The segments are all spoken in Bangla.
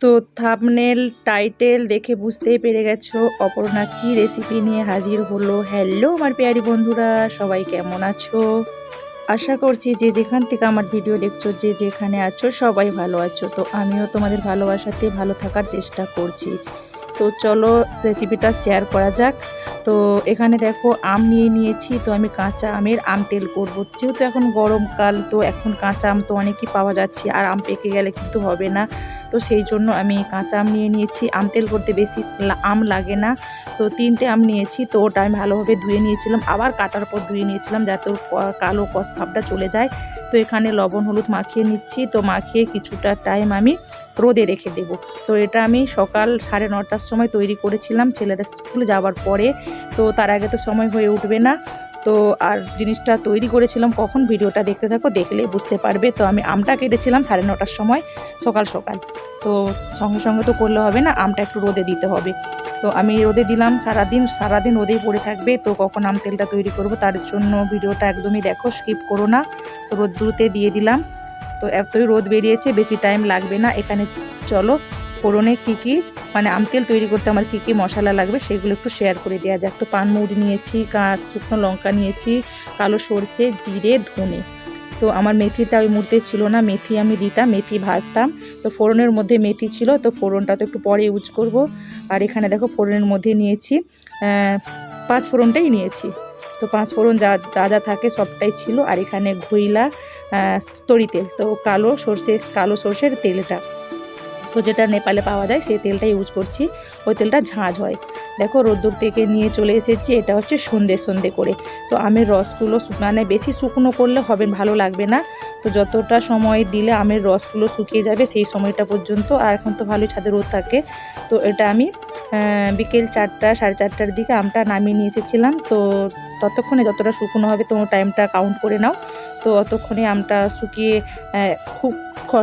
তো থামনেল টাইটেল দেখে বুঝতেই পেরে গেছো। অপর্ণা কি রেসিপি নিয়ে হাজির হলো? হ্যালো আমার পেয়ারি বন্ধুরা, সবাই কেমন আছো? আশা করছি যে যেখান থেকে আমার ভিডিও দেখছ, যে যেখানে আছো, সবাই ভালো আছো। তো আমিও তোমাদের ভালোবাসাতে ভালো থাকার চেষ্টা করছি। তো চলো রেসিপিটা শেয়ার করা যাক। তো এখানে দেখো, আম নিয়ে নিয়েছি। তো আমি কাঁচা আমের আম তেল করব। যেহেতু এখন গরমকাল, তো এখন কাঁচা আম তো অনেকই পাওয়া যাচ্ছে। আর আম পেকে গেলে কিন্তু হবে না। তো সেই জন্য আমি কাঁচা আম নিয়ে নিয়েছি। আম তেল করতে বেশি আম লাগে না। তো তিনটে আম নিয়েছি, তো ওটা আমি ভালোভাবে ধুয়ে নিয়েছিলাম। আবার কাটার পর ধুয়ে নিয়েছিলাম যাতে ওর কালো কস ভাবটা চলে যায়। তো এখানে লবণ, হলুদ মাখিয়ে নিচ্ছি। তো মাখিয়ে কিছুটা টাইম আমি রোদে রেখে দেব। তো এটা আমি সকাল সাড়ে নটার সময় তৈরি করেছিলাম ছেলেরা স্কুলে যাওয়ার পরে। তো তার আগে তো সময় হয়ে উঠবে না। তো আর জিনিসটা তৈরি করেছিলাম, কখন ভিডিওটা দেখতে থাকো, দেখলেই বুঝতে পারবে। তো আমি আমটা কেটেছিলাম সাড়ে নটার সময়, সকাল সকাল। তো সঙ্গে সঙ্গে তো করলে হবে না, আমটা একটু রোদে দিতে হবে। তো আমি রোদে দিলাম সারাদিন সারাদিন রোদেই পড়ে থাকবে। তো কখন আম তেলটা তৈরি করব তার জন্য ভিডিওটা একদমই দেখো স্কিপ করো না। তো রোদ্রুতে দিয়ে দিলাম। তো এতই রোদ বেরিয়েছে, বেশি টাইম লাগবে না। এখানে চলো ফোড়নে কী কী মানে আমতেল তৈরি করতে আমার কী কী মশলা লাগবে সেগুলো একটু শেয়ার করে দেওয়া যাক। তো পানমৌরি নিয়েছি কাঁচ শুকনো লঙ্কা নিয়েছি কালো সর্ষে জিরে ধনে। তো আমার মেথিটা ওই মুহূর্তে ছিল না মেথি আমি দিতাম মেথি ভাজতাম। তো ফোড়নের মধ্যে মেথি ছিল তো ফোড়নটা তো একটু পরে ইউজ করব। আর এখানে দেখো ফোড়নের মধ্যে নিয়েছি পাঁচ ফোড়নটাই নিয়েছি। তো পাঁচ ফোড়ন যা যা যা থাকে সবটাই ছিল। আর এখানে ঘইলা আহ, তরি তেল তো কালো সর্ষে কালো সর্ষের তেলটা। তো যেটা নেপালে পাওয়া যায়, সেই তেলটা ইউজ করছি। ওই তেলটা ঝাঁঝ হয়। দেখো, রোদ্দুর থেকে নিয়ে চলে এসেছি, এটা হচ্ছে সন্ধে সন্ধে করে। তো আমের রসগুলো মানে বেশি শুকনো করলে হবে, ভালো লাগবে না। তো যতটা সময় দিলে আমের রসগুলো শুকিয়ে যাবে, সেই সময়টা পর্যন্ত। আর এখন তো ভালোই ছাদে রোদ থাকে। তো এটা আমি বিকেল চারটা, সাড়ে চারটার দিকে আমটা নামিয়ে নিয়ে এসেছিলাম। তো ততক্ষণে যতটা শুকনো হবে তোমার টাইমটা কাউন্ট করে নাও। তো অতক্ষণে আমটা শুকিয়ে খুব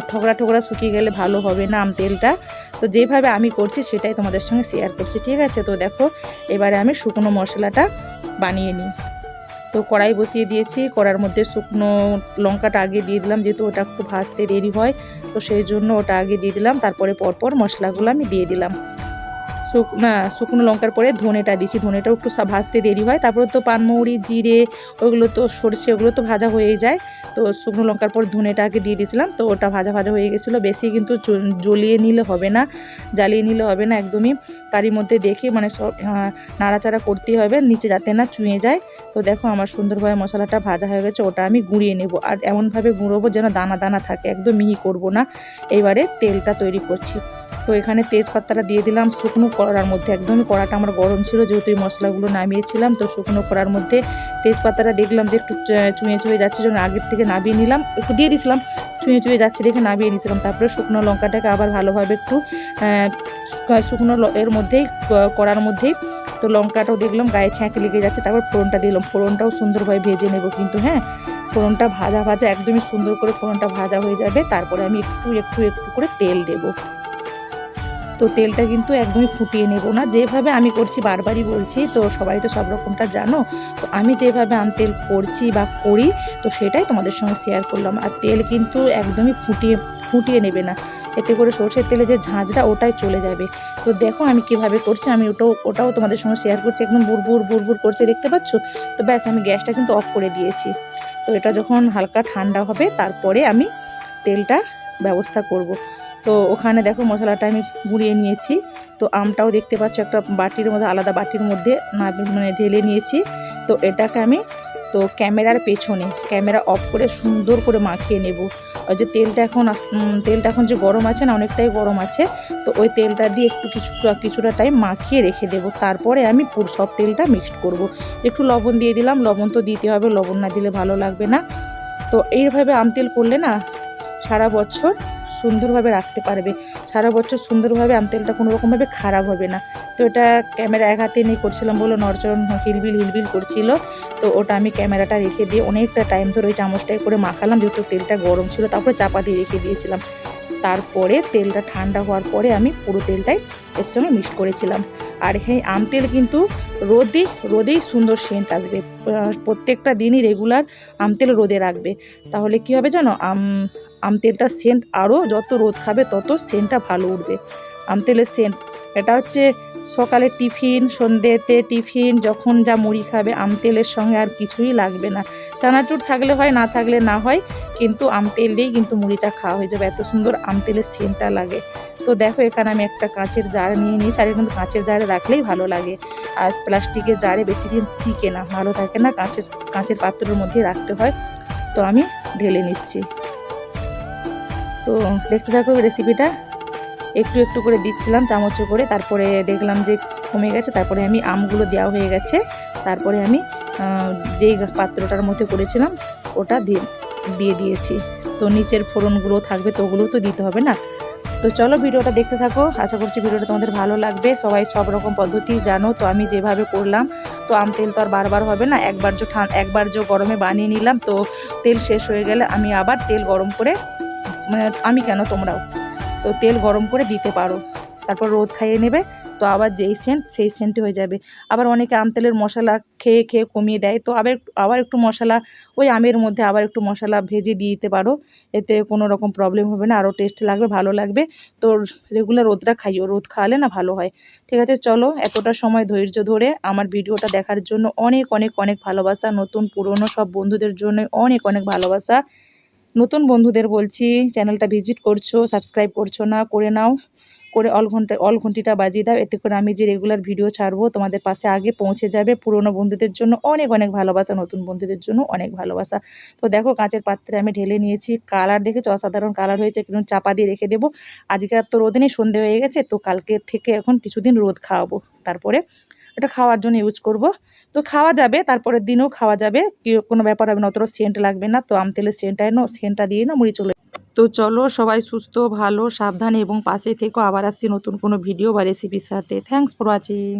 ঠোকরা ঠোকরা শুকিয়ে গেলে ভালো হবে না আম তেলটা। তো যেভাবে আমি করছি সেটাই তোমাদের সঙ্গে শেয়ার করছি, ঠিক আছে? তো দেখো, এবারে আমি শুকনো মশলাটা বানিয়ে নিই। তো কড়াই বসিয়ে দিয়েছি, কড়ার মধ্যে শুকনো লঙ্কাটা আগে দিয়ে দিলাম, যেহেতু ওটা খুব ভাজতে দেরি হয়, তো সেই জন্য ওটা আগে দিয়ে দিলাম, তারপরে পরপর মশলাগুলো আমি দিয়ে দিলাম। শুকনো লঙ্কার পরে ধনেটা দিছি। ধনেটাও একটু ভাজতে দেরি হয়। তারপরে তো পানমৌরি, জিরে, ওগুলো তো সর্ষে, ওগুলো তো ভাজা হয়েই যায়। তো শুকনো লঙ্কার পর ধনেটাকে দিয়ে দিয়েছিলাম। তো ওটা ভাজা ভাজা হয়ে গেছিল। বেশি কিন্তু জ্বলিয়ে নিলে হবে না, জ্বালিয়ে নিলে হবে না একদমই। তারই মধ্যে দেখে মানে সব নাড়াচাড়া করতেই হবে, নিচে যাতে না চুঁয়ে যায়। তো দেখো আমার সুন্দরভাবে মশলাটা ভাজা হয়ে গেছে, ওটা আমি গুঁড়িয়ে নেব। আর এমনভাবে গুঁড়োবো যেন দানা দানা থাকে একদম মিহি করব না। এবারে তেলটা তৈরি করছি। তো এখানে তেজপাতাটা দিয়ে দিলাম, শুকনো কড়ার মধ্যে। একদমই কড়াটা আমার গরম ছিল, যেহেতু এই মশলাগুলো নামিয়েছিলাম, তো শুকনো কড়ার মধ্যে তেজপাতাটা দেখলাম যে একটু চুঁয়ে চুঁয়ে যাচ্ছে জন্য আগের থেকে নামিয়ে নিলাম। একটু দিয়ে দিয়েছিলাম, চুঁয়ে চুঁয়ে যাচ্ছে দেখে নামিয়ে নিয়েছিলাম। তারপরে শুকনো লঙ্কাটাকে আবার ভালোভাবে একটু শুকনো এর মধ্যেই কড়ার মধ্যেই তো লঙ্কাটাও দেখলাম গায়ে ছ্যাঁকে লেগে যাচ্ছে, তারপর ফোড়নটা দিলাম। ফোড়নটাও সুন্দরভাবে ভেজে নেব কিন্তু হ্যাঁ? ফোড়নটা ভাজা ভাজা, একদমই সুন্দর করে ফোড়নটা ভাজা হয়ে যাবে। তারপরে আমি একটু একটু একটু করে তেল দেবো। তো তেলটা কিন্তু একদমই ফুটিয়ে নেব না। যেভাবে আমি করছি, বারবারই বলছি, তো সবাই তো সব রকমটা জানো। তো আমি যেভাবে আম তেল করছি বা করি, তো সেটাই তোমাদের সঙ্গে শেয়ার করলাম। আর তেল কিন্তু একদমই ফুটিয়ে ফুটিয়ে নেবে না। এতে করে সর্ষের তেলে যে ঝাঁঝটা ওটাই চলে যাবে। তো দেখো আমি কীভাবে করছি, আমি ওটাও ওটাও তোমাদের সঙ্গে শেয়ার করছি। একদম বুড়বুর বুড়বুর করছে, দেখতে পাচ্ছ? তো ব্যাস, আমি গ্যাসটা কিন্তু অফ করে দিয়েছি। তো এটা যখন হালকা ঠান্ডা হবে, তারপরে আমি তেলটা ব্যবস্থা করব। তো ওখানে দেখো মশলাটা আমি গুঁড়িয়ে নিয়েছি। তো আমটাও দেখতে পাচ্ছ একটা বাটির মধ্যে, আলাদা বাটির মধ্যে না মানে ঢেলে নিয়েছি। তো এটাকে আমি, তো ক্যামেরার পেছনে, ক্যামেরা অফ করে সুন্দর করে মাখিয়ে নেব। যে তেলটা এখন তেলটা এখন যে গরম আছে না, অনেকটাই গরম আছে। তো ওই তেলটা দিয়ে একটু কিছু, কিছুটা টাইম মাখিয়ে রেখে দেবো। তারপরে আমি পুরো, সব তেলটা মিক্সড করব। একটু লবণ দিয়ে দিলাম, লবণ তো দিতে হবে, লবণ না দিলে ভালো লাগবে না। তো এইভাবে আম তেল করলে না, সারা বছর সুন্দরভাবে রাখতে পারবে। সারা বছর সুন্দরভাবে আম তেলটা কোনো রকমভাবে খারাপ হবে না। তো এটা ক্যামেরা এক হাতে নিয়ে করছিলাম বলে নরচরণ হিলবিল হিলবিল করছিল। তো ওটা আমি ক্যামেরাটা রেখে দিয়ে অনেকটা টাইম ধরে ওই চামচটায় করে মাখালাম যেহেতু তেলটা গরম ছিল, তারপরে চাপা দিয়ে রেখে দিয়েছিলাম। তারপরে তেলটা ঠান্ডা হওয়ার পরে আমি পুরো তেলটাই এর সঙ্গে মিক্সড করেছিলাম। আর এই আম তেল কিন্তু রোদে, রোদেই সুন্দর সেন্ট আসবে। প্রত্যেকটা দিনই রেগুলার আম তেল রোদে রাখবে। তাহলে কি হবে জানো? আম তেলটার সেন্ট আরও যত রোদ খাবে তত সেন্টটা ভালো উঠবে। আম তেলের সেন্ট এটা হচ্ছে সকালে টিফিন, সন্ধ্যেতে টিফিন, যখন যা মুড়ি খাবে, আম তেলের সঙ্গে আর কিছুই লাগবে না। চানাচুর থাকলে হয়, না থাকলে না হয়, কিন্তু আম তেল দিয়েই কিন্তু মুড়িটা খাওয়া হয়ে যাবে। এত সুন্দর আম তেলের সেন্টটা লাগে। তো দেখো, এখানে আমি একটা কাঁচের জার নিয়ে নিয়েছি, আর কিন্তু কাঁচের জারে রাখলেই ভালো লাগে। আর প্লাস্টিকের জারে বেশি দিন টিকে না, ভালো থাকে না, কাঁচের কাঁচের পাত্রের মধ্যে রাখতে হয়। তো আমি ঢেলে নিচ্ছি। তো দেখতে থাকো রেসিপিটা একটু একটু করে দিচ্ছিলাম চামচে করে। তারপরে দেখলাম যে কমে গেছে, তারপরে আমি আমগুলো দেওয়া হয়ে গেছে। তারপরে আমি যেই পাত্রটার মধ্যে করেছিলাম, ওটা দিয়ে দিয়ে দিয়েছি। তো নিচের ফোড়নগুলো থাকবে, তো ওগুলোও তো দিতে হবে না। তো চলো ভিডিওটা দেখতে থাকো। আশা করছি ভিডিওটা তোমাদের ভালো লাগবে। সবাই সব রকম পদ্ধতি জানো, তো আমি যেভাবে করলাম, তো আম তেল তো আর বারবার হবে না। একবার যে ঠান, একবার যে গরমে বানিয়ে নিলাম, তো তেল শেষ হয়ে গেলে আমি আবার তেল গরম করে মানে আমি কেন তোমরাও? তো তেল গরম করে দিতে পারো। তারপর রোদ খাইয়ে নেবে, তো আবার যেই সেন্ট, সেই সেন্টই হয়ে যাবে। আবার অনেকে আম তেলের মশলা খেয়ে খেয়ে কমিয়ে দেয়, তো আবার আবার একটু মশলা, ওই আমের মধ্যে আবার একটু মশলা ভেজে দিয়ে দিতে পারো। এতে কোনো রকম প্রবলেম হবে না আরও টেস্ট লাগবে, ভালো লাগবে। তো রেগুলার রোদটা খাইও, রোদ খাওয়ালে না ভালো হয়। ঠিক আছে, চলো, এতটা সময় ধৈর্য ধরে আমার ভিডিওটা দেখার জন্য অনেক অনেক অনেক ভালোবাসা। নতুন, পুরনো সব বন্ধুদের জন্য অনেক অনেক ভালোবাসা। নতুন বন্ধুদের বলছি, চ্যানেলটা ভিজিট করছ, সাবস্ক্রাইব করছ না, করে নাও। করে অল ঘণ্টা অল ঘন্টিটা বাজিয়ে দাও, এতে করে আমি যে রেগুলার ভিডিও ছাড়বো, তোমাদের পাশে আগে পৌঁছে যাবে। পুরনো বন্ধুদের জন্য অনেক অনেক ভালোবাসা, নতুন বন্ধুদের জন্য অনেক ভালোবাসা। তো দেখো, কাঁচের পাত্রে আমি ঢেলে নিয়েছি। কালার দেখেছ? অসাধারণ কালার হয়েছে কিন্তু চাপা দিয়ে রেখে দেবো। আজকে তো রোদ নেই, সন্ধে হয়ে গেছে, তো কালকে থেকে এখন কিছুদিন রোদ খাওয়াবো। তারপরে এটা খাওয়ার জন্য ইউজ করব। তো খাওয়া যাবে, তারপরের দিনও খাওয়া যাবে। কোনো ব্যাপার হবে না, অতটা সেন্ট লাগবে না। তো আম তেলের সেন্টটা এনো সেন্টটা দিয়ে না মুড়ি চলে তো চলো সবাই সুস্থ, ভালো, সাবধানে এবং পাশে থেকো। আবার আসছি নতুন কোনো ভিডিও বা রেসিপির সাথে। Thanks for watching